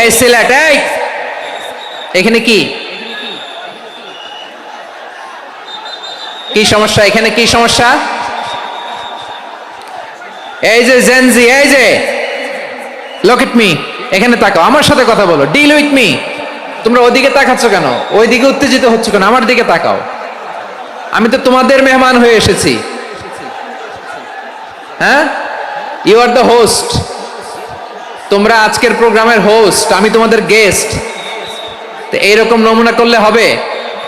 এই সিলেট, এই। এখানে কি? কি সমস্যা? এখানে কি সমস্যা? এই যে জেনজি এই যে। লোক ইট মি এখানে তাকাও, আমার সাথে কথা বলো ডিল উইথ মি তোমরা ওদিকে তাকাচ্ছ কেন? ওইদিকে উত্তেজিত হচ্ছে কেন? আমার দিকে তাকাও। আমি তো তোমাদের মেহমান হয়ে এসেছি। হ্যাঁ? ইউ আর দ্য হোস্ট তোমরা আজকের প্রোগ্রামের হোস্ট আমি তোমাদের গেস্ট তো এইরকম নমুনা করলে হবে।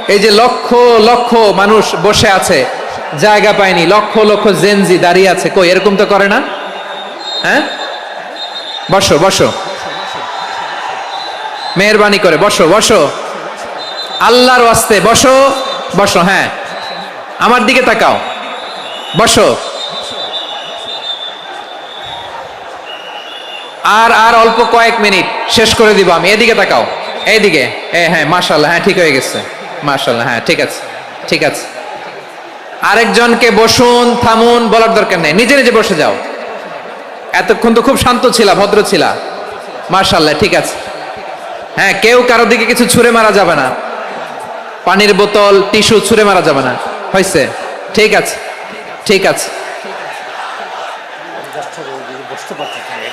এই যে লক্ষ লক্ষ মানুষ বসে আছে, জায়গা পায়নি, লক্ষ লক্ষ জেনজি দাঁড়িয়ে আছে। কই, এরকম তো করে না? হ্যাঁ? বসো বসো। মেহরবানি করে, বসো বসো। আল্লাহর ওয়াস্তে, বসো বসো হ্যাঁ। আমার দিকে তাকাও। বসো। আর আর অল্প কয়েক মিনিট শেষ করে দিব আমি। এদিকে তাকাও। এইদিকে। এ হ্যাঁ মাশাল্লাহ হ্যাঁ ঠিক হয়ে গেছে। মাশাল্লাহ হ্যাঁ ঠিক আছে ঠিক আছে। আরেকজনকে বসুন, থামুন, বলার দরকার নেই। নিজে নিজে বসে যাও। এতক্ষণ তো খুব শান্ত ছিলা, ভদ্র ছিলা। মাশাল্লাহ ঠিক আছে। হ্যাঁ কেউ কারও দিকে কিছু ছুঁড়ে মারা যাবে না। পানির বোতল, টিস্যু ছুঁড়ে মারা যাবে না। হয়েছে ঠিক আছে ঠিক আছে।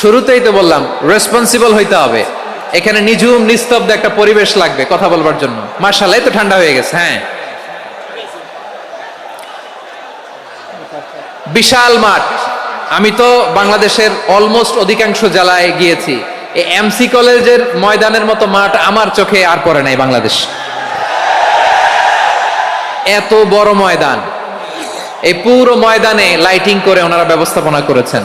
শুরুতেই তো বললাম রেসপন্সিবল হইতে হবে। এখানে নিঝুম, নিস্তব্ধ একটা পরিবেশ লাগবে কথা বলবার জন্য। মার্শাল তো ঠান্ডা হয়ে গেছে হ্যাঁ। বিশাল মাঠ। আমি তো বাংলাদেশের অলমোস্ট অধিকাংশ জেলায় গিয়েছি। এমসি কলেজের ময়দানের মতো মাঠ আমার চোখে আর পড়ে নাই বাংলাদেশ। এত বড় ময়দান। এই পুরো ময়দানে লাইটিং করে ওনারা ব্যবস্থাপনা করেছেন।